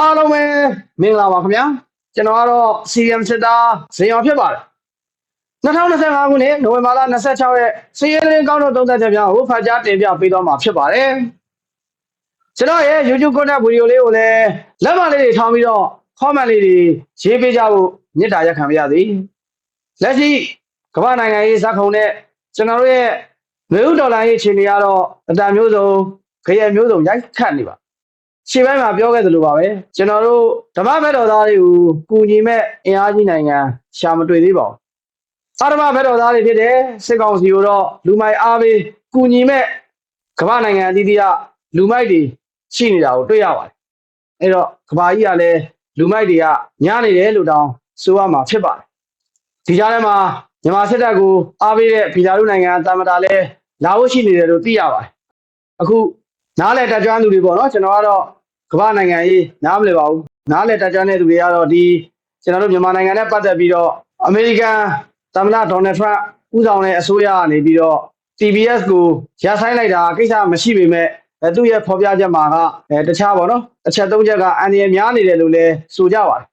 အားလုံးပဲမင်္ဂလာပါခင်ဗျာကျွန်တော်ကတော့ CM စစ်သားဇင်ရော်ဖြစ်ပါတယ်2025ခုနှစ်နိုဝင်ဘာလ26ရက်စီးရဲလင်းကောင်းတို့သုံးသက်ချက်များကိုဖတ်ကြားတင်ပြပေးသွားမှာဖြစ်ပါတယ်ကျွန်တော်ရဲ့ YouTube content video လေးကိုလည်းလက်မလေးတွေထောင်းပြီးတော့ comment လေးတွေရေးပေးကြဖို့မေတ္တာရက်ခံပါရစေလက်ရှိကမ္ဘာနိုင်ငံရေးဇာတ်ခုံနဲ့ကျွန်တော်တို့ရဲ့မြို့ဒေါ်လာရေးအခြေအနေကတော့အတန်မျိုးစုံခရရဲ့မျိုးစုံရိုက်ခတ်နေပါ ရှေ့ပိုင်းမှာပြောခဲ့သလိုပါပဲကျွန်တော်တို့ဓမ္မဘက်တော်သားတွေကိုကူညီမဲ့အင်အားကြီးနိုင်ငံရှာမတွေ့သေးပါဘူးအာဓမ္မဘက်တော်သားတွေဖြစ်တဲ့စစ်ကောင်စီကိုတော့လူမိုက်အားပေးကူညီမဲ့ကမ္ဘာနိုင်ငံအသီးသီးကလူမိုက်တွေရှိနေတာကိုတွေ့ရပါတယ်အဲ့တော့ကမ္ဘာကြီးကလည်းလူမိုက်တွေကညားနေတယ်လို့တောင်းဆိုရမှာဖြစ်ပါတယ်ဒီကြားထဲမှာမြန်မာစစ်တပ်ကိုအားပေးတဲ့ဘီလာရုနိုင်ငံတာမတာလည်းလာဖို့ရှိနေတယ်လို့သိရပါတယ်အခု နားလဲတက်ကြွသူတွေပေါ့နော်ကျွန်တော်ကတော့ကမ္ဘာနိုင်ငံရေးနားမလည်ပါဘူးနားလဲတက်ကြွတဲ့သူတွေကတော့ဒီကျွန်တော်တို့မြန်မာနိုင်ငံနဲ့ပတ်သက်ပြီးတော့အမေရိကန်သမ္မတဒေါ်နယ်ထရန့်ဦးဆောင်တဲ့အစိုးရကနေပြီးတော့ TBS ကိုရဆိုင်လိုက်တာကိစ္စမရှိပေမဲ့အဲသူ့ရဲ့ဖော်ပြချက်မှာကအဲတခြားပေါ့နော်အချက်သုံးချက်ကအန်ဒီရများနေတယ်လို့လည်းဆိုကြပါတယ်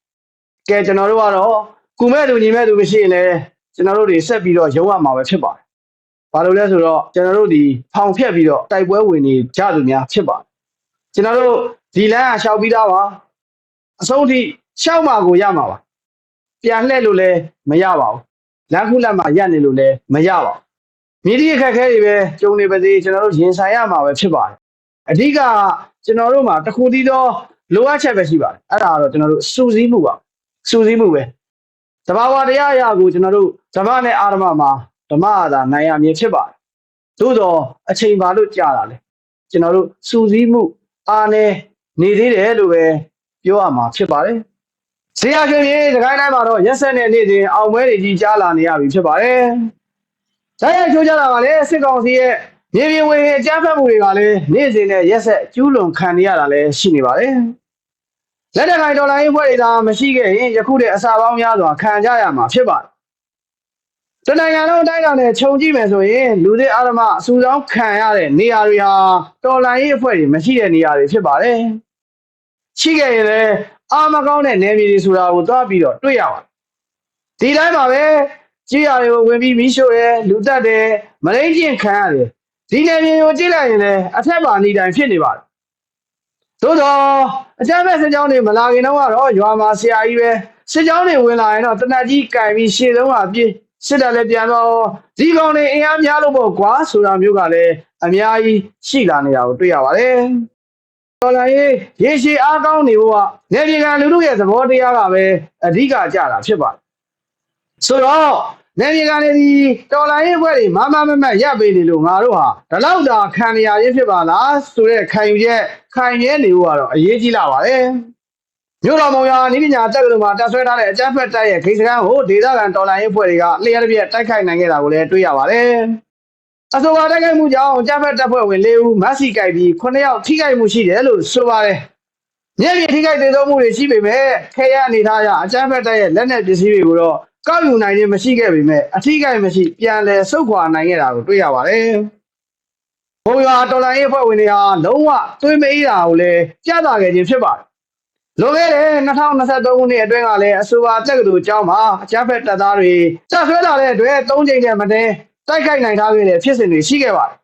ကဲကျွန်တော်တို့ကတော့ကုမဲ့သူညီမဲ့သူမရှိရင်လည်းကျွန်တော်တို့တွေဆက်ပြီးတော့ရုံးရမှာပဲဖြစ်ပါတယ် ဘာလို့လဲဆိုတော့ကျွန်တော်တို့ဒီဖောင်ဖြက်ပြီးတော့တိုက်ပွဲဝင်နေကြသူများဖြစ်ပါတယ်ကျွန်တော်တို့ဒီလမ်းကရှောက်ပြီးသားပါအဆုံးထိရှောက်မှာကိုရမှာပါပြန်လှည့်လို့လည်းမရပါဘူးလမ်းခုလက်မှာရက်နေလို့လည်းမရပါဘူးမြည်ဒီအခက်အခဲတွေပဲကြုံနေပါစေကျွန်တော်တို့ရင်ဆိုင်ရမှာပဲဖြစ်ပါတယ်အဓိကကျွန်တော်တို့မှာတစ်ခုတည်းသောလိုအပ်ချက်ပဲရှိပါတယ်အဲ့ဒါကတော့ကျွန်တော်တို့စူးစီးမှုပါစူးစီးမှုပဲတဘာဝတရားအရာကိုကျွန်တော်တို့ဓမ္မနဲ့အာရမမှာ ဓမ္မအာသာနိုင်ရမည်ဖြစ်ပါတယ်။သို့တော့အချိန်ပါလို့ကြာတာလေကျွန်တော်တို့စူးစီးမှုအားနဲ့နေသေးတယ်လို့ပဲပြောရမှာဖြစ်ပါတယ်။ဇေယျခင်ကြီးဒီကိုင်းတိုင်းမှာတော့ရက်ဆက်တဲ့နေ့စဉ်အောင်ပွဲတွေကြီးကြားလာနေရပြီဖြစ်ပါတယ်။ဇာတ်ရိုက်ချိုးကြတာကလည်းစစ်ကောင်စီရဲ့မြေပြင်ဝင်အကြမ်းဖက်မှုတွေကလည်းနေ့စဉ်နဲ့ရက်ဆက်ကျူးလွန်ခံနေရတာလည်းရှိနေပါတယ်။လက်နက်ကိုင်ဒေါ်လာရေးဖွဲ့တွေသာမရှိခဲ့ရင်ယခုတည်းအစာပေါင်းများစွာခံကြရမှာဖြစ်ပါတယ်။ တနိုင်ငံလုံးအတိုင်းအတာနဲ့ခြုံကြည့်မယ်ဆိုရင်လူသစ်အာရမအစူဆောင်းခံရတဲ့နေရာတွေဟာတော်လိုင်းရေးအဖွဲ့တွေမရှိတဲ့နေရာတွေဖြစ်ပါတယ်။ရှိခဲ့ရင်လည်းအာမကောင်းတဲ့နယ်မြေတွေဆိုတာကိုသွားပြီးတော့တွေ့ရပါတယ်။ဒီတိုင်းပါပဲကြီးရတွေကိုဝင်ပြီးမီးရှို့ရဲလူတက်တယ်မလိမ့်ကျင့်ခံရတယ်။ဒီနယ်မြေကိုကြည့်လိုက်ရင်လည်းအထက်ပါနေတိုင်းဖြစ်နေပါတယ်။သို့တော့အကြမ်းဖက်စစ်ကြောင်းတွေမလာခင်တော့ကတော့ရွာမှာဆရာကြီးပဲစစ်ကြောင်းတွေဝင်လာရင်တော့တနက်ကြီးကင်ပြီးရှေ့ဆုံးကပြေး စစ်တပ်လည်းပြန်တော့ဒီကောင်တွေအင်အားများလို့ပေါ့ကွာဆိုတာမျိုးကလည်းအများကြီးရှိလာနေတာကိုတွေ့ရပါတယ်။တော်လိုင်းရေးရေရှည်အားကောင်းနေဖို့ကနေပြည်ကလူတို့ရဲ့သဘောတရားကပဲအဓိကကြတာဖြစ်ပါတယ်။ဆိုတော့နေပြည်ကနေဒီတော်လိုင်းရေးဘွဲတွေမမမမရပ်ပေးနေလို့ငါတို့ဟာဒီလောက်တာခံရရဖြစ်ပါလားဆိုတဲ့ခံယူချက်ခံရဲနေဖို့ကတော့အရေးကြီးလာပါတယ်။ မြို့တော်မုံရွာနိပညာတက္ကသိုလ်မှာတက်ဆွဲထားတဲ့အကြမ်းဖက်တိုက်ရဲ့ခိစကန်းကိုဒေသခံတော်လှန်ရေးအဖွဲ့တွေကလျှက်တစ်ပြက်တိုက်ခိုက်နိုင်ခဲ့တာကိုလည်းတွေ့ရပါတယ်။အဆိုပါတိုက်ခိုက်မှုကြောင့်အကြမ်းဖက်တပ်ဖွဲ့ဝင်၄ဦးမတ်စီကြိုက်ပြီး9ယောက်ထိခိုက်မှုရှိတယ်လို့ဆိုပါတယ်။မြေပြင်ထိခိုက်ဒေဆုံးမှုတွေရှိပေမဲ့ခဲရအနေထားအရအကြမ်းဖက်တိုက်ရဲ့လက်နက်ပစ္စည်းတွေကိုတော့ကောက်ယူနိုင်ခြင်းမရှိခဲ့ပေမဲ့အထိခိုက်မရှိပြန်လည်ဆုတ်ခွာနိုင်ခဲ့တာကိုတွေ့ရပါတယ်။ဘုံရွာတော်လှန်ရေးအဖွဲ့ဝင်တွေဟာလုံးဝသွေးမအေးတာကိုလည်းပြသခဲ့ခြင်းဖြစ်ပါတယ်။ လွန်ခဲ့တဲ့2023ခုနှစ်အတွင်းကလည်းအဆိုပါတက္ကသိုလ်ကျောင်းမှာအကြမ်းဖက်တပ်သားတွေတပ်ဆွဲလာတဲ့အတွက်၃ချိန်တည်းမတည်းတိုက်ခိုက်နိုင်ထားခဲ့တဲ့ဖြစ်စဉ်တွေရှိခဲ့ပါတယ်။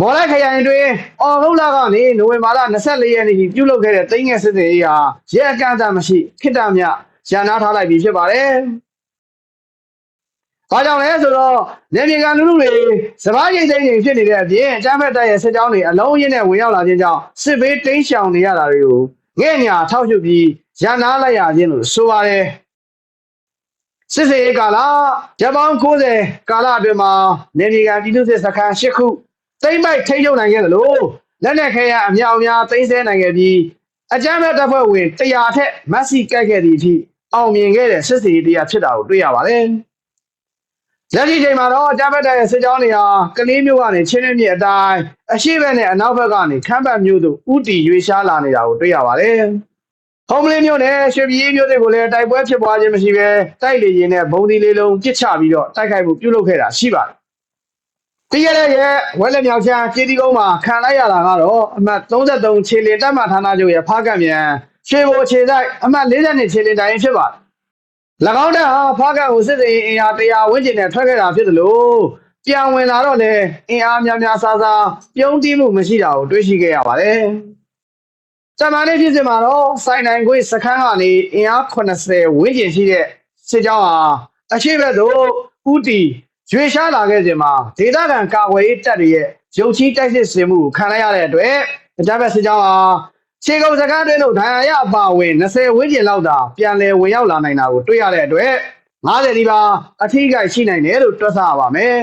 မော်လိုက်ခရိုင်အတွင်းအော်ဟုတ်လာကနေနိုဝင်ဘာလ24ရက်နေ့ထိပြုလုပ်ခဲ့တဲ့သိန်းငယ်စစ်စစ်ရေးဟာရဲအကန့်အသတ်မရှိခိတ္တမြရန်နာထားလိုက်ပြီဖြစ်ပါတယ်။ဘာကြောင့်လဲဆိုတော့နေမြေကန်လူလူတွေစပားရိတ်သိမ်းတွေဖြစ်နေတဲ့အပြင်အကြမ်းဖက်တပ်ရဲ့စစ်ကြောင်းတွေအလုံးအင်းနဲ့ဝင်ရောက်လာခြင်းကြောင့်စစ်ဘေးတိမ်းရှောင်နေရတာတွေကို ငဲ့ညာထောက်ရှုပ်ပြီးရန်နာလိုက်ရခြင်းလို့ဆိုပါတယ်စစ်စေးကာလဂျပန်90ကာလအတွင်းမှာနေပြည်တော်ပြည်သူ့စစ်စခန်း၈ခုသိမ့်ပိုက်ထိန်းချုပ်နိုင်ခဲ့တယ်လို့လက်နက်ခဲယမ်းအများအများသိမ်းဆည်းနိုင်ခဲ့ပြီးအကြမ်းဖက်တပ်ဖွဲ့ဝင်100ထက်မက်ဆီကြိုက်ခဲ့သည့်အထိအောင်မြင်ခဲ့တဲ့စစ်စေးတရားဖြစ်တာကိုတွေ့ရပါတယ် လက်ရှိချိန်မှာတော့အကြမ်းဖက်တပ်ရဲ့စစ်ကြောင်းတွေဟာကလေးမျိုးကနေချင်းရင်းမြစ်အတိုင်းအရှိဘက်နဲ့အနောက်ဘက်ကနေခမ်းပတ်မျိုးသို့ဥတီရွေးရှားလာနေတာကိုတွေ့ရပါတယ်။ဟုံးမလင်းမျိုးနဲ့ရွှေပြည်မျိုးတွေကိုလည်းတိုက်ပွဲဖြစ်ပွားခြင်းမရှိဘဲတိုက်လေရင်နဲ့ဘုံဒီလေးလုံးပစ်ချပြီးတော့တိုက်ခိုက်မှုပြုလုပ်ခဲ့တာရှိပါတယ်။ပြီးခဲ့တဲ့ရက်ဝက်လက်မြောက်ချမ်းကျေးတီကုန်းမှာခံလိုက်ရတာကတော့အမှတ်33ခြေလင်တပ်မဌာနချုပ်ရဲ့ဖားကံမြန်ရွှေဘိုအခြေဆိုင်အမှတ်40နှစ်ခြေလင်တိုင်းဖြစ်ပါတယ်၎ င်းတပ်ဟာဖားကန့်ကိုစစ်စေးအင်အား100ဝန်းကျင်နဲ့ထွက်ခဲ့တာဖြစ်သလိုပြန်ဝင်လာတော့လည်းအင်အားများများဆာဆာပြုံးတီးမှုမရှိတာကိုတွေ့ရှိခဲ့ရပါတယ်တမန်လေးဖြစ်စမှာတော့စိုင်းနိုင်ခွေစခန်းကနေအင်အား80ဝန်းကျင်ရှိတဲ့စစ်ကြောင်းဟာအရှိဘက်သို့ဥတီရွေရှားလာခဲ့စဉ်မှာဒေသခံကာကွယ်ရေးတပ်တွေရဲ့ရုပ်ချီးတိုက်စစ်စင်မှုကိုခံလိုက်ရတဲ့အတွက်အကြမ်းဖက်စစ်ကြောင်းဟာ ခြေကုပ်စကားတွင်းတို့ဒဏ်ရာရအပါအဝင်20ဝန်းကျင်လောက်သာပြန်လည်ဝင်ရောက်လာနိုင်တာကိုတွေ့ရတဲ့အတွက်90ဒီပါအထီးကိုက်ရှိနိုင်တယ်လို့တွက်ဆရပါမယ်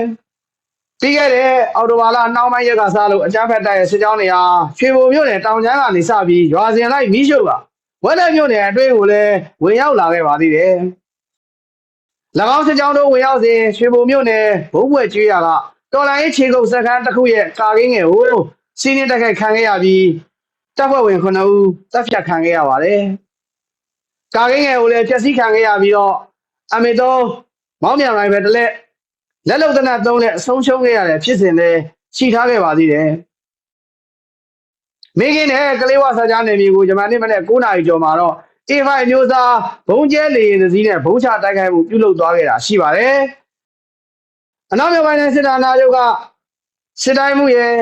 ။ပြီးခဲ့တဲ့အော်တိုဘာလနှောင်းပိုင်းရက်ကစားလို့အကြမ်းဖက်တိုက်ရဲ့စစ်ကြောင်းတွေဟာရွှေဘုံမြို့နယ်တောင်ကျမ်းကနေစပြီးရွာစဉ်လိုက်မီးရှို့ကဝက်လက်မြို့နယ်အတွင်းကိုလည်းဝင်ရောက်လာခဲ့ပါသေးတယ်။၎င်းစစ်ကြောင်းတို့ဝင်ရောက်စဉ်ရွှေဘုံမြို့နယ်ဘုံဘွယ်ကျွေးရကတော်လိုင်းခြေကုပ်စခန်းတစ်ခုရဲ့ကာရင်းငယ်ကိုစီးနှင်းတက်ခိုက်ခံခဲ့ရပြီး တပ်ဖွဲ့ဝင်9ဦးတပ်ဖြတ်ခံခဲ့ရပါတယ်။ကာရင်းငယ်ကိုလည်းဖျက်ဆီးခံခဲ့ရပြီးတော့အမေတော့မောင်းမြန်ရိုင်ပဲတလက်လက်လုံတနတ်သုံးနဲ့အဆုံးရှုံးခဲ့ရတဲ့ဖြစ်စဉ်တွေရှိထားခဲ့ပါသေးတယ်။မိခင်နဲ့ကလေးဝဆာကြားနယ်မြေကိုဂျမန်နေ့မနေ့9နာရီကျော်မှာတော့ A5 မျိုးသားဘုံကျဲလေရင်သီးနဲ့ဘုံချတိုက်ခိုက်မှုပြုလုပ်သွားခဲ့တာရှိပါတယ်။အနောက်မြောက်ပိုင်းနယ်စစ်ဌာနချုပ်ကစစ်တိုင်းမှုရဲ့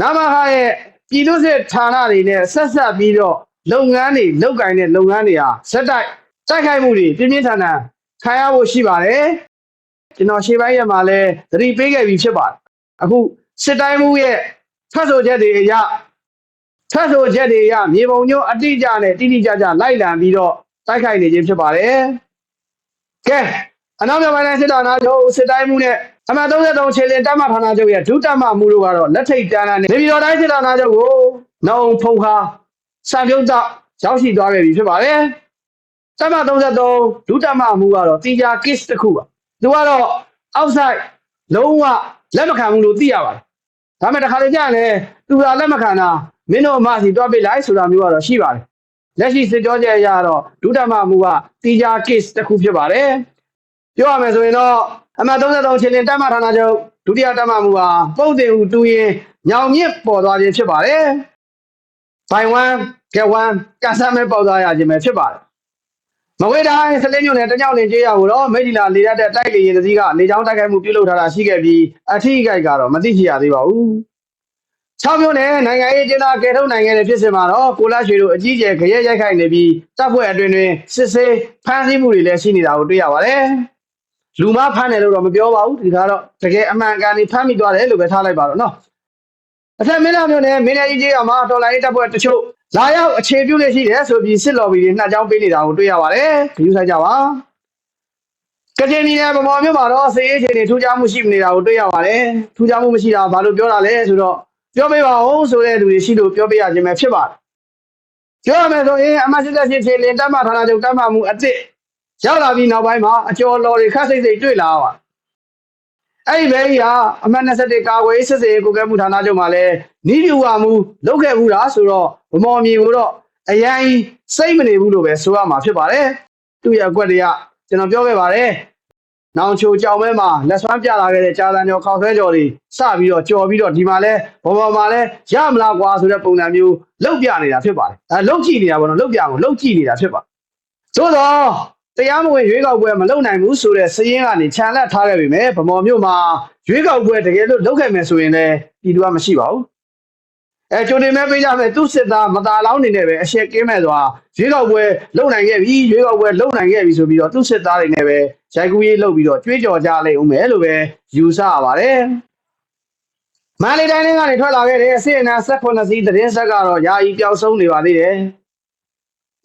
နမဟာရဲ့ ပြည်သူ့စစ်ဌာနတွေနဲ့ဆက်ဆက်ပြီးတော့လုပ်ငန်းတွေလုပ်ကိုင်တဲ့လုပ်ငန်းတွေဟာစက်တိုက်တိုက်ခိုက်မှုတွေပြင်းပြင်းထန်ထန်ခံရဖို့ရှိပါတယ်။ကျွန်တော်ရှေ့ပိုင်းရက်မှာလည်းသတိပေးခဲ့ပြီးဖြစ်ပါတယ်။အခုစစ်တိုင်းမှုရဲ့ဖတ်ဆိုချက်တွေအရထပ်ဆိုချက်တွေရမြေပုံညို့အတိအကျနဲ့တိတိကျကျလိုက်လံပြီးတော့တိုက်ခိုက်နေခြင်းဖြစ်ပါတယ်။ကဲအနောက်မြန်မာနိုင်ငံစစ်တပ်နာချုပ်စစ်တိုင်းမှုနဲ့ အမှတ်33ခြေလင်တပ်မဌာနချုပ်ရဲ့ဒုတပ်မမှုတို့ကတော့လက်ထိတ်တန်းတန်းနဲ့နေပြည်တော်တိုင်းစစ်တပ်နာချုပ်ကိုနောင်ဖုံခါစံပြုံးတော့ရောက်ရှိသွားခဲ့ပြီဖြစ်ပါတယ်။တပ်မ33ဒုတပ်မမှုကတော့တီဂျာ case တစ်ခုပါ။သူကတော့ outside လုံးဝလက်မခံဘူးလို့သိရပါတယ်။ဒါပေမဲ့တစ်ခါလေကြာရင်လည်းသူကလက်မခံတာမင်းတို့အမစီတွားပေးလိုက်ဆိုတာမျိုးကတော့ရှိပါတယ်။လက်ရှိစစ်ကြောချက်အရတော့ဒုဓမ္မမှုကတီဂျာ case တစ်ခုဖြစ်ပါတယ်။ပြောရမယ်ဆိုရင်တော့ အမှတ်33ချင်းတင်တမ္မဌာနချုပ်ဒုတိယတမ္မမှုဟာပုံတင်ဦးတူရင်ညောင်မြင့်ပေါ်သွားခြင်းဖြစ်ပါတယ်။ by one get one ကစားမဲ့ပေါ်သွားရခြင်းပဲဖြစ်ပါတယ်။မဝေးတိုင်းစလင်းမြို့နယ်တကြောင်လင်ကျေးရွာကိုတော့မိတ်ဒီလာလေရတဲ့တိုက်လေရင်သတိကနေချောင်းတိုက်ခိုက်မှုပြုလုပ်ထားတာရှိခဲ့ပြီးအထီးအကြိုက်ကတော့မသိရှိရသေးပါဘူး။6မြို့နယ်နိုင်ငံရေးကျင်းသားကဲထုတ်နိုင်ငံရဲ့ဖြစ်စဉ်မှာတော့ကိုလာရွှေတို့အကြီးအကျယ်ခရဲရိုက်ခိုက်နေပြီးတပ်ဖွဲ့အတွင်တွင်စစ်ဆေးဖမ်းဆီးမှုတွေလည်းရှိနေတာကိုတွေ့ရပါတယ်။ လူမဖမ်းတယ်လို့တော့မပြောပါဘူးဒီကတော့တကယ်အမှန်ကန်နေဖမ်းမိသွားတယ်လို့ပဲထားလိုက်ပါတော့နော်။အထက်မင်းသားမြို့နယ်မင်းနယ်ကြီးကျေးရွာမှာတော်လိုင်းတပ်ဖွဲ့တချို့လာရောက်အခြေပြုနေရှိတယ်ဆိုပြီးစစ်လော်ဘီတွေနှက်ကြောင်းပေးနေတာကိုတွေ့ရပါတယ်။ဒီဥဆိုင်ကြပါ။ကချင်ပြည်နယ်ဗမာမြို့မှာတော့စစ်ရေးအခြေအနေထူးခြားမှုရှိနေတာကိုတွေ့ရပါတယ်။ထူးခြားမှုမရှိတာဘာလို့ပြောတာလဲဆိုတော့ပြောပေးပါဦးဆိုတဲ့လူတွေရှိလို့ပြောပေးရခြင်းပဲဖြစ်ပါတယ်။ပြောရမယ်ဆိုရင်အမစစ်သက်ဖြစ်ဖြစ်လင်တတ်မှဌာနချုပ်တတ်မှမှုအစ်စ် ရောက်လာပြီးနောက်ပိုင်းမှာအကျော်လော်တွေခက်စိတ်စိတ်တွေ့လာပါအဲ့ဒီဘဲကြီးကအမတ်21ကာဝေးစစ်စေးကိုကဲမှုဌာနချုပ်မှာလည်းနီးပြူဝမှုလုပ်ခဲ့ဘူးလားဆိုတော့ဗမော်မြေကိုတော့အရင်စိတ်မနေဘူးလို့ပဲဆိုရမှာဖြစ်ပါတယ်သူ့ရဲ့အကွက်တွေကကျွန်တော်ပြောခဲ့ပါတယ်နောင်ချိုကြောင်မဲမှာလက်ဆွမ်းပြလာခဲ့တဲ့ကြာတန်ကျော်ခေါက်ဆွဲကျော်တွေစပြီးတော့ကြော်ပြီးတော့ဒီမှာလဲဘောဘောမှာလဲရမလားကွာဆိုတဲ့ပုံစံမျိုးလောက်ပြနေတာဖြစ်ပါတယ်အဲလောက်ကြည့်နေတာပေါ့နော်လောက်ပြအောင်လောက်ကြည့်နေတာဖြစ်ပါသို့တော့ တရားမဝင်ရွေးကောက်ပွဲမလုပ်နိုင်ဘူးဆိုတဲ့စည်ရင်းကနေခြံလက်ထားခဲ့ပြီမဲ့ဗမော်မြို့မှာရွေးကောက်ပွဲတကယ်လို့လုပ်ခဲ့မယ်ဆိုရင်လည်းပြည်သူကမရှိပါဘူးအဲကျိုနေမဲ့ပေးကြမယ်သူ့စစ်သားမตาလောင်းနေနဲ့ပဲအရှက်ကင်းမဲ့သွားရွေးကောက်ပွဲလုပ်နိုင်ခဲ့ပြီရွေးကောက်ပွဲလုပ်နိုင်ခဲ့ပြီဆိုပြီးတော့သူ့စစ်သားတွေနဲ့ပဲရိုက်ကူးရေးလုပ်ပြီးတော့ကြွေးကြော်ကြလိုက်ဦးမယ်လို့ပဲယူဆရပါတယ်မန္တလေးတိုင်းကနေထွက်လာခဲ့တဲ့စစ်အနာ18စီးသတင်းဆက်ကတော့ယာယီပျောက်ဆုံးနေပါသေးတယ်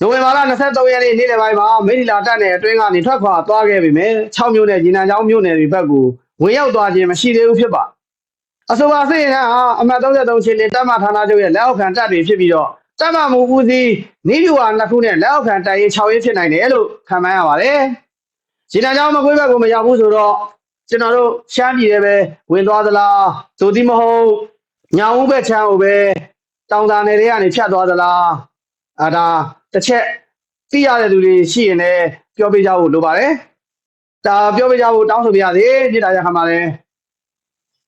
နိုဝင်ဘာလ23ရက်နေ့နေ့လယ်ပိုင်းမှာမိထီလာတက်နယ်အတွင်းကနေထွက်ခွာသွားခဲ့ပြီမယ်6မြို့နယ်ညီနန်ချောင်းမြို့နယ်တွေဘက်ကိုဝင်ရောက်သွားခြင်းမရှိသေးဘူးဖြစ်ပါအဆိုပါစစ်ရင်ဟာအမှတ်33ချင်းလက်တပ်မဌာနချုပ်ရဲ့လက်အောက်ခံတပ်တွေဖြစ်ပြီးတော့တပ်မမှုဦးစီးနေပြူဟာနှစ်ခုနဲ့လက်အောက်ခံတပ်ရေး6ရေးဖြစ်နိုင်တယ်လို့ခန့်မှန်းရပါတယ်။ရှင်နာကျောင်းမကွေးဘက်ကိုမရောက်ဘူးဆိုတော့ကျွန်တော်တို့ရှမ်းပြည်ရဲ့ပဲဝင်သွားသလားသို့တိမဟုတ်ညောင်ဦးဘက်ချမ်းကိုပဲတောင်တာနယ်တွေကနေဖြတ်သွားသလားအဲဒါ တစ်ချက်သိရတဲ့လူတွေရှိရင်လည်းပြောပြကြဖို့လိုပါတယ်။ဒါပြောပြကြဖို့တောင်းဆိုပါရစေပြည်သားရခါမှာလည်း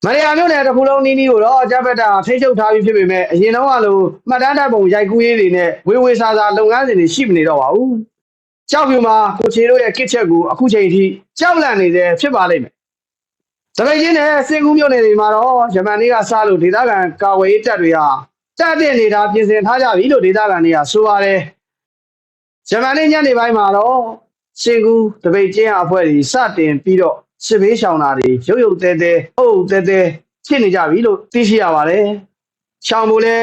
မရယာမြို့နယ်တစ်ခုလုံးနီးနီးကိုတော့ကြက်ဘက်တာထိချုပ်ထားပြီးဖြစ်ပေမဲ့အရင်တော့ကလိုမှတ်တမ်းတပ်ပုံရိုက်ကူးရေးတွေနဲ့ဝေဝေဆာဆာလုပ်ငန်းစဉ်တွေရှိမနေတော့ပါဘူး။ကြောက်ဖြူမှာကိုချေတို့ရဲ့ကစ်ချက်ကိုအခုချိန်ထိကြောက်လန့်နေသေးဖြစ်ပါလိမ့်မယ်။တပိတ်ချင်းနဲ့စင်ကူးမြို့နယ်တွေမှာတော့ဂျမန်တွေကစားလို့ဒေသခံကာဝေးတပ်တွေဟာတပ်တဲ့နေတာပြင်ဆင်ထားကြပြီလို့ဒေသခံတွေကဆိုပါတယ်။ ဂျမန်နေ့ညနေပိုင်းမှာတော့စင်ကူးတပိတ်ချင်းအဖွဲ့တွေစတင်ပြီးတော့စစ်ဘေးရှောင်တာတွေရုပ်ရုပ်တဲတဲအုပ်အုပ်တဲတဲဖြစ်နေကြပြီလို့သိရှိရပါတယ်။ရှောင်ဖို့လဲ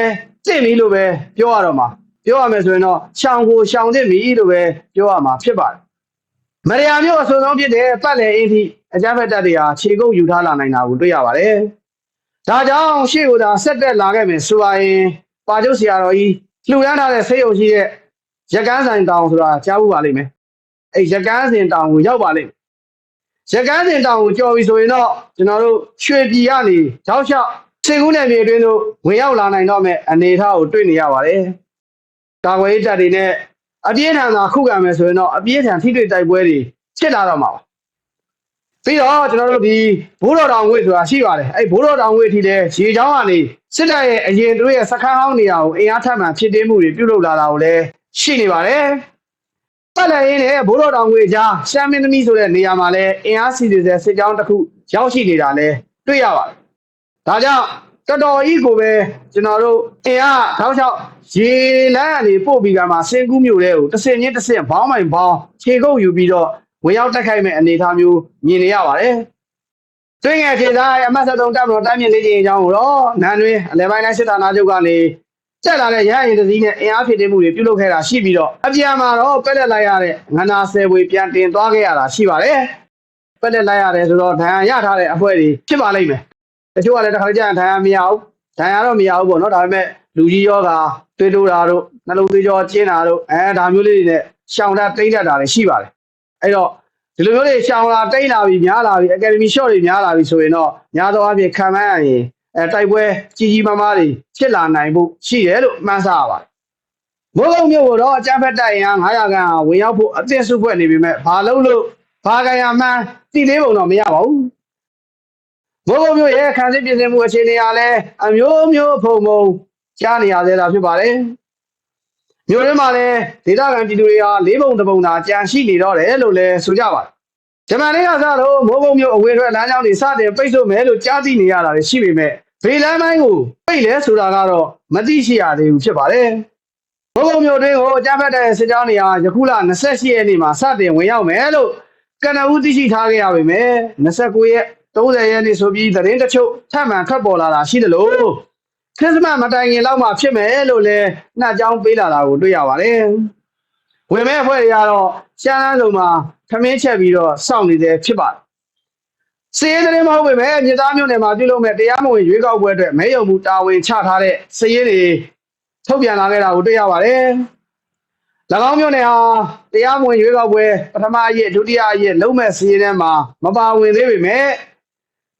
တင့်ပြီလို့ပဲပြောရတော့မှာပြောရမယ်ဆိုရင်တော့ရှောင်ကိုရှောင်တင့်ပြီလို့ပဲပြောရမှာဖြစ်ပါတယ်။မရယာမျိုးအဆိုဆုံးဖြစ်တဲ့ပတ်လည်အင်းထိအကြမ်းဖက်တပ်တွေဟာခြေကုပ်ယူထားလာနိုင်တာကိုတွေ့ရပါတယ်။ဒါကြောင့်ရှေ့ကသာဆက်တက်လာခဲ့မယ်ဆိုပါရင်ပါကျုပ်ဆရာတော်ကြီးလှူဒန်းထားတဲ့ဆေးရုံကြီးရဲ့ ရကန်းဆိုင်တောင်ဆိုတာကြားဖို့ပါလိမ့်မယ်။အဲ့ရကန်းစင်တောင်ကိုရောက်ပါလိမ့်မယ်ရကန်းစင်တောင်ကိုကြော်ပြီဆိုရင်တော့ကျွန်တော်တို့ရွှေပြည်ကနေတောက်လျှောက်စင်ကူးနယ်မြေအတွင်းသို့ဝင်ရောက်လာနိုင်တော့မဲ့အနေအထားကိုတွေ့နေရပါတယ်။ကာကွယ်ရေးတပ်တွေနဲ့အပြင်းထန်သာခုခံမယ်ဆိုရင်တော့အပြင်းထန်ထိတွေ့တိုက်ပွဲတွေဖြစ်လာတော့မှာပါ။ပြီးတော့ကျွန်တော်တို့ဒီဘိုးတော်တောင်ဝေးဆိုတာရှိပါတယ်။အဲ့ဘိုးတော်တောင်ဝေးအထိလည်းရေချောင်းကနေစစ်တပ်ရဲ့အရင်တို့ရဲ့စခန်းဟောင်းနေရာကိုအင်အားထပ်မှန်ဖြစ်တင်းမှုတွေပြုလုပ်လာတာကိုလည်း ရှိနေပါတယ်။ပတ်လည်းရင်းနဲ့ဘိုးတော်တောင်ငွေကြားရှမ်းမင်းသမီးဆိုတဲ့နေရာမှာလည်းအင်အားစီစီစစ်ကြောင်းတစ်ခုရောက်ရှိနေတာလည်းတွေ့ရပါတယ်။ဒါကြောင့်တော်တော်ကြီးကိုပဲကျွန်တော်တို့အင်အားထောက်ချောက်ရေလမ်းကနေပို့ပြီးကမှစင်ကူးမြို့တွေကိုတစ်စင်ချင်းတစ်စင်ဘောင်းမိုင်ဘောင်းခြေကုပ်ယူပြီးတော့ဝင်ရောက်တက်ခိုက်မဲ့အနေအထားမျိုးမြင်နေရပါတယ်။တွင်းငယ်ဖြစ်သားအမတ်73တပ်မတော်တိုင်းမြင့်လေးချင်းအကြောင်းကိုတော့နန်းတွင်အလဲပိုင်းတိုင်းစစ်ဌာနချုပ်ကနေ တက်လာတဲ့ရဟရင်တစည်းနဲ့အင်အားဖြစ်တဲ့မှုတွေပြုလုပ်ခဲ့တာရှိပြီးတော့အပြန်မှာတော့ပက်လက်လိုက်ရတဲ့ငန္နာဆယ်ဝေပြန်တင်သွားခဲ့ရတာရှိပါတယ်ပက်လက်လိုက်ရတယ်ဆိုတော့ဒဏ်ရာရထားတဲ့အဖွဲ့တွေဖြစ်ပါလိမ့်မယ်တချို့ကလည်းတစ်ခါကြရင်ဒဏ်ရာမရဘူးဒဏ်ရာတော့မရဘူးပေါ့နော်ဒါပေမဲ့လူကြီးယောဂါတွေးတိုးတာတို့နှလုံးသွေးကြောကျင်းတာတို့အဲဒါမျိုးလေးတွေနဲ့ရှောင်တာတိမ့်တတ်တာတွေရှိပါတယ်အဲ့တော့ဒီလိုမျိုးတွေရှောင်လာတိမ့်လာပြီးများလာပြီးအကယ်ဒမီရှော့တွေများလာပြီးဆိုရင်တော့များသောအားဖြင့်ခံမှန်းရရင် အဲတိုက်ပွဲကြီးကြီးမားမားတွေဖြစ်လာနိုင်ဖို့ရှိတယ်လို့မှန်းဆရပါတယ်။မိုးကုတ်မြို့ကိုတော့အကြမ်းဖက်တိုက်ရင်900ခန်းဟာဝင်ရောက်ဖို့အသင့်စုဖွဲ့နေပေမဲ့ဘာလို့လို့ဘာကရမှန်းတိလေးပုံတော့မရပါဘူး။မိုးကုတ်မြို့ရဲ့ခံစစ်ပြင်ဆင်မှုအခြေအနေအားလည်းအမျိုးမျိုးဖုံဖုံကြားနေရသေးတာဖြစ်ပါတယ်။မြို့ထဲမှာလည်းဒေသခံပြည်သူတွေဟာလေးပုံတစ်ပုံသာကြံရှိနေတော့တယ်လို့လည်းဆိုကြပါတယ်။ ဂျမန်လေးကစတော့မိုးကုတ်မြို့အဝေးထွက်လမ်းကြောင်းတွေစတင်ပိတ်ဆို့မယ်လို့ကြားသိနေရတာလည်းရှိပေမဲ့ဘေးလမ်းပိုင်းကိုပိတ်လဲဆိုတာကတော့မသိရှိရသေးဘူးဖြစ်ပါတယ်။မိုးကုတ်မြို့တွင်းကိုအကြမ်းဖက်တဲ့စစ်ကြောင်းတွေဟာယခုလ28ရက်နေ့မှာစတင်ဝင်ရောက်မယ်လို့ကနဦးသိရှိထားခဲ့ရပေမဲ့29ရက်30ရက်နေ့ဆိုပြီးသတင်းတချို့ထပ်မံထွက်ပေါ်လာတာရှိတယ်လို့ခရစ်စမတ်မတိုင်ခင်လောက်မှဖြစ်မယ်လို့လည်းနှက်ကြောင်းပေးလာတာကိုတွေ့ရပါတယ်။ ဝင်မဲ့အဖွဲ့တွေကတော့ရှမ်းလန်းလုံးမှာခမင်းချက်ပြီးတော့စောင့်နေသေးဖြစ်ပါတယ်။စည်ရေးသတင်းမဟုတ်ပေမဲ့မြေသားမျိုးနယ်မှာပြုလုပ်မဲ့တရားမဝင်ရွေးကောက်ပွဲအတွက်မဲယုံမှုတာဝန်ချထားတဲ့စည်ရေးတွေထုတ်ပြန်လာခဲ့တာကိုတွေ့ရပါတယ်။၎င်းမျိုးနယ်ဟာတရားမဝင်ရွေးကောက်ပွဲပထမအရက်ဒုတိယအရက်လုံးမဲ့စည်ရေးထဲမှာမပါဝင်သေးပေမဲ့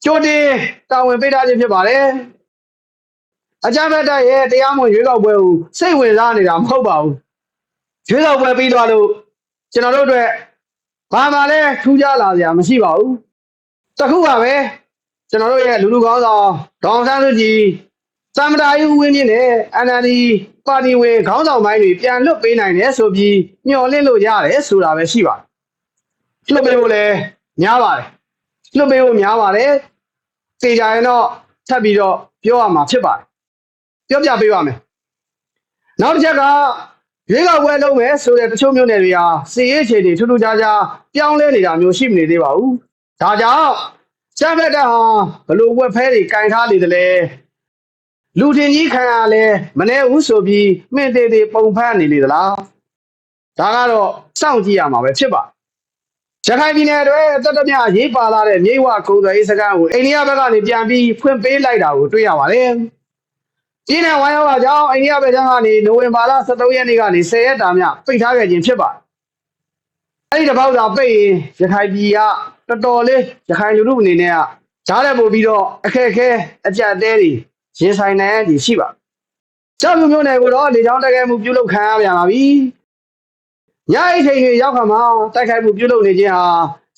ကြိုတင်တာဝန်ပေးထားခြင်းဖြစ်ပါတယ်။အကြမ်းဖက်တပ်ရဲ့တရားမဝင်ရွေးကောက်ပွဲကိုစိတ်ဝင်စားနေတာမဟုတ်ပါဘူး။ ရွေးကောက်ပွဲပြီးသွားလို့ကျွန်တော်တို့အတွက်ဘာမှလည်းထူးခြားလာစရာမရှိပါဘူး။တခုပါပဲကျွန်တော်တို့ရဲ့လူလူကောင်းဆောင်ဒေါအောင်ဆန်းစုကြည်သမ္မတကြီးဦးဝင်းမြင့်နဲ့ NLD ပါတီဝင်ခေါင်းဆောင်ပိုင်းတွေပြန်လွတ်ပေးနိုင်တယ်ဆိုပြီးမျှော်လင့်လို့ရတယ်ဆိုတာပဲရှိပါတယ်။လွတ်ပေးဖို့လည်းများပါတယ်။လွတ်ပေးဖို့များပါတယ်။သိကြရင်တော့ထပ်ပြီးတော့ပြောရမှာဖြစ်ပါတယ်။ပြောပြပေးပါမယ်။နောက်တစ်ချက်က ရွေးကောက်ပွဲလုပ်မယ်ဆိုတဲ့တချို့မျိုးနယ်တွေဟာစီရေးအခြေတွေထူးထူးခြားခြားပြောင်းလဲနေတာမျိုးရှိမနေသေးပါဘူး။ဒါကြောင့်ချမ်းဖက်တာဟာဘလို့ဝက်ဖဲတွေကင်ထားနေတယ်လေလူတင်ကြီးခံရလဲမနေဘူးဆိုပြီးမှင့်သေးသေးပုံဖမ်းနေလေသလားဒါကတော့စောင့်ကြည့်ရမှာပဲဖြစ်ပါရခိုင်ပြည်နယ်တွေတက်တမြရေးပါလာတဲ့မြိတ်ဝကုန်းသွယ်ရေးစခန်းကိုအိန္ဒိယဘက်ကနေပြန်ပြီးဖွင့်ပေးလိုက်တာကိုတွေ့ရပါတယ် ပြင်းထန်ဝိုင်းရောဂါကြောင့်အိန္ဒိယဘက်ကနေနိုဝင်ဘာလ23ရက်နေ့ကနေ10ရက်တာမြပိတ်ထားခဲ့ခြင်းဖြစ်ပါတယ်အဲ့ဒီတစ်ပေါက်သာပိတ်ရင်ရခိုင်ပြည်ကတော်တော်လေးရခိုင်လူထုအနေနဲ့ကဈားတယ်ပို့ပြီးတော့အခက်အခဲအကြက်တဲတွေရင်ဆိုင်နိုင်ရည်ရှိပါကြောက်လူမျိုးနယ်ကိုတော့လေချောင်းတက်ခဲ့မှုပြုလုပ်ခံရပြန်ပါပြီညအိတ်ချိန်တွေရောက်ခါမှာတိုက်ခိုက်မှုပြုလုပ်နေခြင်းဟာ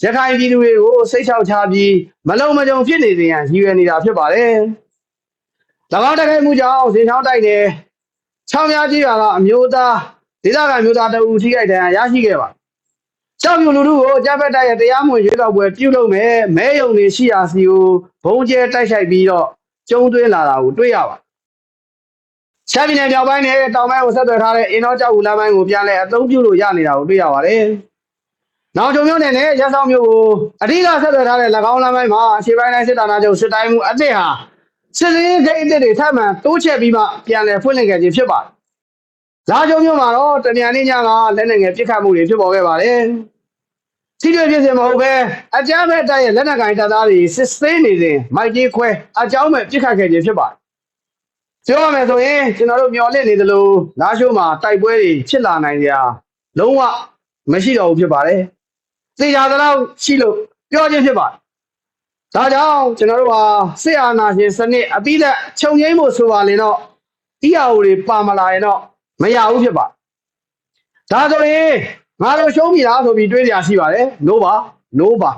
ရခိုင်ပြည်သူတွေကိုစိတ်ချောက်ချပြီးမလုံမကြုံဖြစ်နေစေရန်ရည်ရွယ်နေတာဖြစ်ပါတယ်။၎ င်းတိုက်ခိုက်မှုကြောင့်ဇင်ချောင်းတိုက်နယ်ချောင်းများကြီးရွာကအမျိုးသားဒေသခံမျိုးသားတအူထိခိုက်ဒဏ်ရာရရှိခဲ့ပါကြောက်ပြူလူထုကိုကြားဖက်တိုက်ရဲ့တရားမဝင်ရွေးကောက်ပွဲပြုလုပ်မယ်မဲယုံတွေရှိရာစီကိုဘုံကျဲတိုက်ဆိုင်ပြီးတော့ကျုံသွင်းလာတာကိုတွေ့ရပါရှမ်းပြည်နယ်မြောက်ပိုင်းနဲ့တောင်ပိုင်းကိုဆက်သွယ်ထားတဲ့အင်းတော်ကြောက်ဦးလမ်းပိုင်းကိုပြန်လဲအသုံးပြုလို့ရနေတာကိုတွေ့ရပါတယ်။နောက်ချုံမျိုးနဲ့နဲ့ရဆောင်မျိုးကိုအဓိကဆက်သွယ်ထားတဲ့၎င်းလမ်းပိုင်းမှာအရှေ့ပိုင်းတိုင်းစစ်တာနာချုပ်စစ်တိုင်းမှုအသစ်ဟာ စစ်စင်းဂိတ်အသစ်တွေထပ်မံတိုးချက်ပြီးမှပြန်လဲဖွင့်လှစ်ခဲ့ခြင်းဖြစ်ပါတယ်။လာချုံမျိုးမှာတော့တမြန်နေ့ညကလက်နက်ငယ်ပစ်ခတ်မှုတွေဖြစ်ပေါ်ခဲ့ပါတယ်။စီးတွေဖြစ်စင်မဟုတ်ပဲအကြမ်းဖက်တိုက်ရဲ့လက်နက်ကင်တပ်သားတွေစစ်ဆေးနေစဉ်မိုက်ကြီးခွဲအကြောင်းမဲ့ပစ်ခတ်ခဲ့ခြင်းဖြစ်ပါတယ်။ပြောရမယ်ဆိုရင်ကျွန်တော်တို့မျော်လင့်နေသလိုလာရှိုးမှာတိုက်ပွဲတွေဖြစ်လာနိုင်ကြလုံးဝမရှိတော့ဘူးဖြစ်ပါတယ်။သိကြသလောက်ရှိလို့ပြောခြင်းဖြစ်ပါတယ်။ ဒါကြောင့်ကျွန်တော်တို့ဟာစစ်အာဏာရှင်စနစ်အပိသက်ခြုံငိမ့်ဖို့ဆိုပါလေတော့ EAO တွေပါမလာရင်တော့မရဘူးဖြစ်ပါတယ်။ဒါဆိုရင်ငါတို့ရှုံးပြီလားဆိုပြီးတွေးကြရှိပါတယ်။ no ပါ no ပါ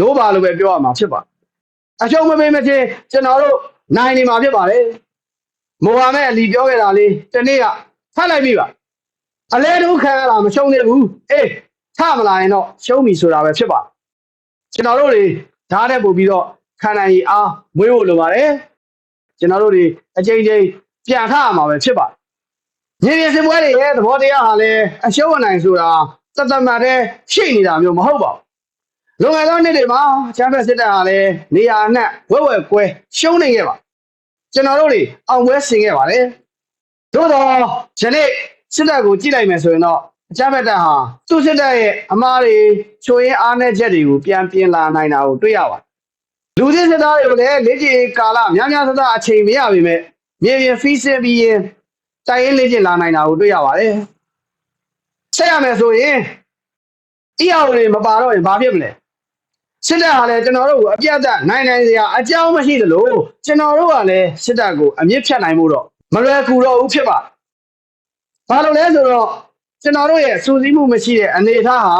no ပါလို့ပဲပြောရမှာဖြစ်ပါတယ်။အရှုံးမပေးမချင်းကျွန်တော်တို့နိုင်နေမှာဖြစ်ပါတယ်။မိုဟာမက်အလီပြောခဲ့တာလေးတနေ့ကဖတ်လိုက်ပြီပါ။အလဲတုခံရတာမရှုံးသေးဘူး။အေးထမလာရင်တော့ရှုံးပြီဆိုတာပဲဖြစ်ပါတယ်။ကျွန်တော်တို့တွေ ဓာတ်နဲ့ပို့ပြီးတော့ခံနိုင်ရည်အားမွေးဖို့လိုပါတယ်။ကျွန်တော်တို့တွေအချိန်ချင်းပြန်ထရမှာပဲဖြစ်ပါတယ်။ညီရင်စပွဲတွေရဲ့သဘောတရားဟာလည်းအရှုံးအနိုင်ဆိုတာတသက်မှတ်တဲ့ရှိနေတာမျိုးမဟုတ်ပါဘူး။လုံငယ်သောနှစ်တွေမှာချမ်းဖက်စစ်တပ်ဟာလည်းနေရာအနှံ့ဝက်ဝက်ကွဲရှုံးနေခဲ့ပါကျွန်တော်တို့တွေအောင်ပွဲဆင်ခဲ့ပါတယ်။သို့တော့ယနေ့စစ်တပ်ကိုကြည့်လိုက်မယ်ဆိုရင်တော့ အချမ်းဖက်တပ်ဟာသူ့စစ်တပ်ရဲ့အမားတွေချိုးရင်းအားနည်းချက်တွေကိုပြန်ပြင်လာနိုင်တာကိုတွေ့ရပါတယ်။လူချင်းစစ်သားတွေကိုလည်းလေ့ကျင့်ရေးကာလများများသသအချိန်မရပေမဲ့မြေပြင်ဖီးဆင်းပြီးရင်တိုင်ရင်လေ့ကျင့်လာနိုင်တာကိုတွေ့ရပါတယ်။ဆက်ရမယ်ဆိုရင်အီအော်တွေမပါတော့ရင်ဘာဖြစ်မလဲစစ်တပ်ဟာလည်းကျွန်တော်တို့ကိုအပြတ်သက်နိုင်နိုင်စရာအကြောင်းမရှိသလိုကျွန်တော်တို့ကလည်းစစ်တပ်ကိုအမြင့်ဖြတ်နိုင်မှုတော့မလွယ်ကူတော့ဘူးဖြစ်ပါဘာလို့လဲဆိုတော့ ကျွန်တော်တို့ရဲ့စူးစီးမှုမရှိတဲ့အနေအထားဟာ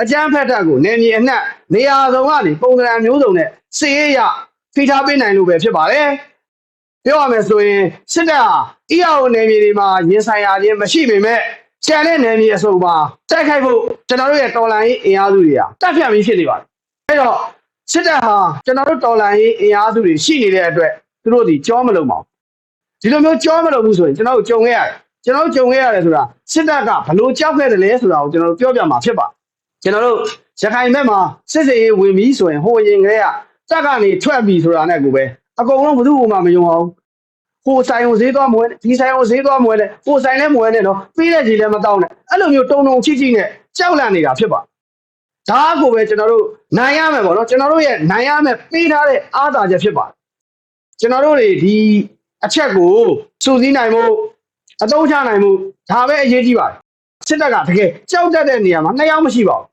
အကြမ်းဖက်တပ်ကိုနေမြေအနှံ့နေရာစုံကနေပုံစံမျိုးစုံနဲ့စီရေးရဖိထားပေးနိုင်လို့ပဲဖြစ်ပါတယ်ပြောရမယ်ဆိုရင်စစ်တပ်ဟာအီယာအိုနယ်မြေတွေမှာရင်ဆိုင်ရခြင်းမရှိပေမဲ့ကျန်တဲ့နယ်မြေအစုံမှာတိုက်ခိုက်ဖို့ကျွန်တော်တို့ရဲ့တော်လှန်ရေးအင်အားစုတွေဟာတပ်ဖြတ်ပြီးဖြစ်နေပါတယ်။အဲ့တော့စစ်တပ်ဟာကျွန်တော်တို့တော်လှန်ရေးအင်အားစုတွေရှိနေတဲ့အတွက်သူတို့ဒီကြောမလုံးပါဘူး။ဒီလိုမျိုးကြောမလုံးဘူးဆိုရင်ကျွန်တော်တို့ကြုံခဲ့ရတယ်။ ကျွန်တော်တို့ကြုံခဲ့ရတယ်ဆိုတာစစ်တပ်ကဘလို့ကြောက်ခဲ့တယ်လဲဆိုတာကိုကျွန်တော်တို့ပြောပြမှာဖြစ်ပါ။ကျွန်တော်တို့ရခိုင်ဘက်မှာစစ်စေးရေးဝင်ပြီးဆိုရင်ဟိုရင်ကလေးကတက်ကနေထွက်ပြီးဆိုတာနဲ့ကိုပဲအကုန်လုံးဘယ်သူမှမယုံအောင်ဟိုဆိုင်ကိုဈေးသွားမွေးဒီဆိုင်ကိုဈေးသွားမွေးလဲဟိုဆိုင်လဲမွေးနဲ့နော်ပြီးတဲ့ကြီးလည်းမတောင်းနဲ့အဲ့လိုမျိုးတုံတုံချိချိနဲ့ကြောက်လန့်နေတာဖြစ်ပါဒါကိုပဲကျွန်တော်တို့နိုင်ရမယ်ပေါ့နော်ကျွန်တော်တို့ရဲ့နိုင်ရမယ်ပေးထားတဲ့အားသာချက်ဖြစ်ပါကျွန်တော်တို့တွေဒီအချက်ကိုစူးစီးနိုင်မှု အသုံးချနိုင်မှုဒါပဲအရေးကြီးပါတယ်စစ်တပ်ကတကယ်ကြောက်တတ်တဲ့နေရာမှာနှစ်ယောက်မရှိပါဘူး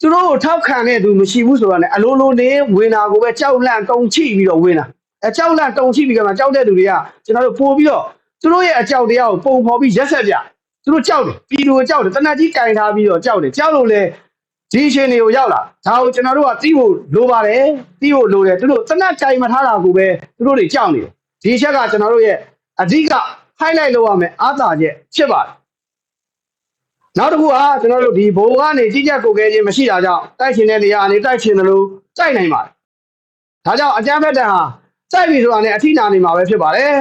သူတို့ကိုထောက်ခံတဲ့သူမရှိဘူးဆိုတာနဲ့အလိုလိုနေဝင်တာကိုပဲကြောက်လန့်တုံချိပြီးတော့ဝင်တာအကြောက်လန့်တုံချိပြီးကမှကြောက်တဲ့သူတွေကကျွန်တော်တို့ပို့ပြီးတော့သူတို့ရဲ့အကြောက်တရားကိုပုံဖော်ပြီးရက်ဆက်ပြသူတို့ကြောက်တယ်ပြည်သူကိုကြောက်တယ်တနက်ကြီးကင်ထားပြီးတော့ကြောက်တယ်ကြောက်လို့လေဒီအချိန်တွေကိုရောက်လာဒါကိုကျွန်တော်တို့ကသိဖို့လိုပါတယ်သိဖို့လိုတယ်သူတို့တနက်ကြိုင်မထားတာကိုပဲသူတို့တွေကြောက်နေတယ်ဒီအချက်ကကျွန်တော်တို့ရဲ့အဓိက highlight လုပ်ရမယ်အားသာချက်ဖြစ်ပါတယ်နောက်တစ်ခုကကျွန်တော်တို့ဒီဘိုးကနေကြီးကြပ်ကိုယ်ကဲခြင်းမရှိတာကြောင့်တိုက်ရှင်တဲ့နေရာအနေတိုက်ရှင်တယ်လို့တိုက်နိုင်ပါတယ်ဒါကြောင့်အကြမ်းဖက်တဲ့ဟာစိုက်ပြီဆိုတာနဲ့အထိနာနေမှာပဲဖြစ်ပါတယ်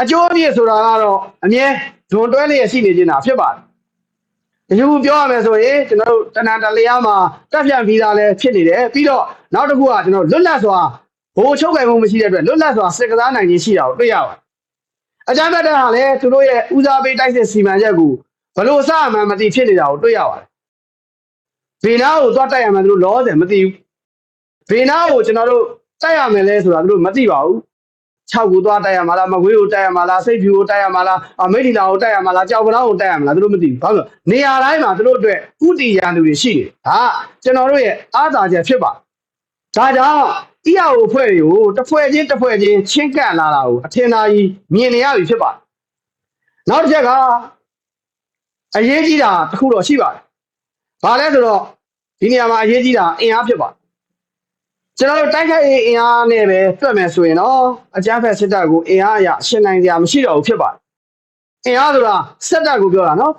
အကျိုးအပြည့်ဆိုတာကတော့အမြဲဇွန်တွဲလျက်ရှိနေခြင်းတာဖြစ်ပါတယ်ဒီလိုပြောရမယ်ဆိုရင်ကျွန်တော်တို့တဏ္ဍာတလျားမှာတက်ပြန်ပြီးသားလည်းဖြစ်နေတယ်ပြီးတော့နောက်တစ်ခုကကျွန်တော်လွတ်လပ်စွာဘိုးချုပ်ကင်မှုမရှိတဲ့အတွက်လွတ်လပ်စွာစစ်ကစားနိုင်ခြင်းရှိတာကိုတွေ့ရပါတယ် အကြမ်းဖက်တဲ့ဟာလည်းသူတို့ရဲ့ဦးစားပေးတိုက်စစ်စီမံချက်ကိုဘလို့စမှန်းမသိဖြစ်နေတာကိုတွေ့ရပါတယ်ဘေနာကိုသွားတိုက်ရမှန်းသူတို့လောဆယ်မသိဘူးဘေနာကိုကျွန်တော်တို့တိုက်ရမယ်လဲဆိုတာသူတို့မသိပါဘူး6ကိုသွားတိုက်ရမှာလားမကွေးကိုတိုက်ရမှာလားစိတ်ဖြူကိုတိုက်ရမှာလားအမိတ်ဒီလာကိုတိုက်ရမှာလားကြောက်ပလောင်းကိုတိုက်ရမှာလားသူတို့မသိဘူးဘာလို့လဲနေရာတိုင်းမှာသူတို့အတွက်ဥတီရန်သူတွေရှိနေဒါကျွန်တော်တို့ရဲ့အားသာချက်ဖြစ်ပါ ဒါကြောင့်အီယာကိုဖွဲ့တွေကိုတစ်ဖွဲ့ချင်းတစ်ဖွဲ့ချင်းချင်းကပ်လာတာကိုအထင်သာကြီးမြင်နေရပြီဖြစ်ပါနောက်တစ်ချက်ကအရေးကြီးတာတစ်ခုတော့ရှိပါတယ်ဘာလဲဆိုတော့ဒီနေရာမှာအရေးကြီးတာအင်အားဖြစ်ပါတယ်ကျွန်တော်တို့တိုက်ခိုက်ရေးအင်အားနဲ့ပဲတွက်မယ်ဆိုရင်တော့အကြမ်းဖက်စစ်တပ်ကိုအင်အားအရရှင်းနိုင်ကြမရှိတော့ဘူးဖြစ်ပါတယ်အင်အားဆိုတာစစ်တပ်ကိုပြောတာနော်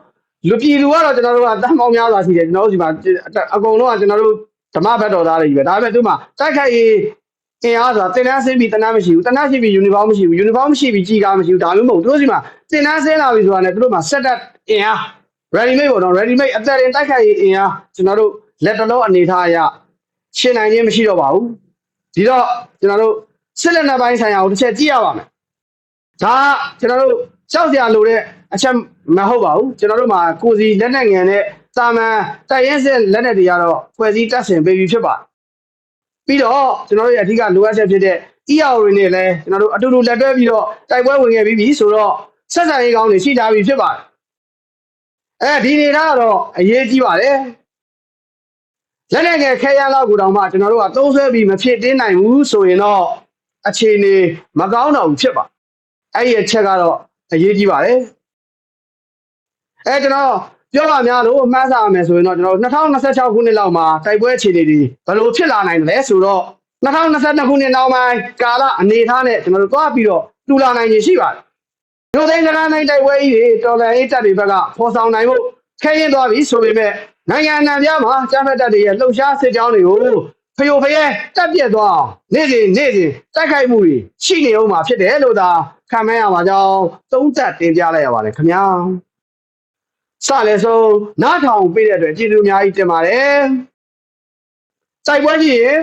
လူပြည်လူကတော့ကျွန်တော်တို့ကတန်ပေါင်းများစွာရှိတယ်ကျွန်တော်တို့ဒီမှာအကုန်လုံးကကျွန်တော်တို့ ဓမ္မဘက်တော်သားတွေကြီးပဲဒါပေမဲ့သူမှတိုက်ခိုက်ရေးအင်အားဆိုတာတင်တန်းဆင်းပြီးတနန်းမရှိဘူးတနန်းရှိပြီးယူနီဖောင်းမရှိဘူးယူနီဖောင်းမရှိပြီးကြီးကားမရှိဘူးဒါမျိုးမဟုတ်ဘူးသူတို့စီမှာတင်တန်းဆင်းလာပြီဆိုတာနဲ့သူတို့မှာစက်တက်အင်အား ready made ပေါ့နော် ready made အသက်ရင်တိုက်ခိုက်ရေးအင်အားကျွန်တော်တို့လက်တလုံးအနေထားအရရှင်းနိုင်ခြင်းမရှိတော့ပါဘူးဒီတော့ကျွန်တော်တို့စစ်လက်နက်ပိုင်းဆိုင်ရာကိုတစ်ချက်ကြည့်ရပါမယ်ဒါကကျွန်တော်တို့ကြောက်စရာလိုတဲ့အချက်မဟုတ်ပါဘူးကျွန်တော်တို့မှာကိုစီလက်နက်ငယ်နဲ့ စာမန်တိုက်ရင်စစ်လက်နက်တွေကတော့ဖွဲ့စည်းတပ်ဆင်ပေးပြီးဖြစ်ပါတယ်ပြီးတော့ကျွန်တော်တို့ရဲ့အဓိကလိုအပ်ချက်ဖြစ်တဲ့ ER တွေနဲ့လည်းကျွန်တော်တို့အတူတူလက်တွဲပြီးတော့တိုက်ပွဲဝင်ခဲ့ပြီးပြီဆိုတော့ဆက်ဆံရေးကောင်းတွေရှိထားပြီဖြစ်ပါတယ်အဲဒီနေသားကတော့အရေးကြီးပါတယ်လက်နဲ့ငယ်ခဲရန်လောက်ကိုတောင်မှကျွန်တော်တို့ကသုံးဆွဲပြီးမဖြစ်တင်းနိုင်ဘူးဆိုရင်တော့အခြေအနေမကောင်းတော့ဘူးဖြစ်ပါအဲ့ဒီအချက်ကတော့အရေးကြီးပါတယ်အဲကျွန်တော် ပြောပါများလို့မှန်းဆရမယ်ဆိုရင်တော့ကျွန်တော်2026ခုနှစ်လောက်မှာတိုက်ပွဲအခြေအနေတွေဘယ်လိုဖြစ်လာနိုင်တယ်လဲဆိုတော့2022ခုနှစ်နောက်ပိုင်းကာလအနေထားနဲ့ကျွန်တော်တို့သွားပြီးတော့တူလာနိုင်ခြင်းရှိပါတယ်မြို့သိမ်းကရနိုင်တိုက်ပွဲကြီးတွေတော်လှန်ရေးတပ်တွေဘက်ကဖော်ဆောင်နိုင်ဖို့ခဲရင်သွားပြီဆိုပေမဲ့နိုင်ငံအနှံ့ပြားမှာကျန်းဖက်တပ်တွေရဲ့လှုပ်ရှားစစ်ကြောင်းတွေကိုဖျို့ဖျဲတက်ပြက်သွားအောင်နေ့စဉ်နေ့စဉ်တိုက်ခိုက်မှုတွေရှိနေအောင်မှာဖြစ်တယ်လို့သာခံမှန်းရပါကြောင်းသုံးသပ်တင်ပြလိုက်ရပါတယ်ခင်ဗျာ စလည်းဆုံးနားထောင်ပေးတဲ့အတွက်ကျေးဇူးအများကြီးတင်ပါတယ်စိုက်ပွဲရှိရင်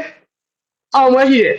အောင်ပွဲရှိတယ်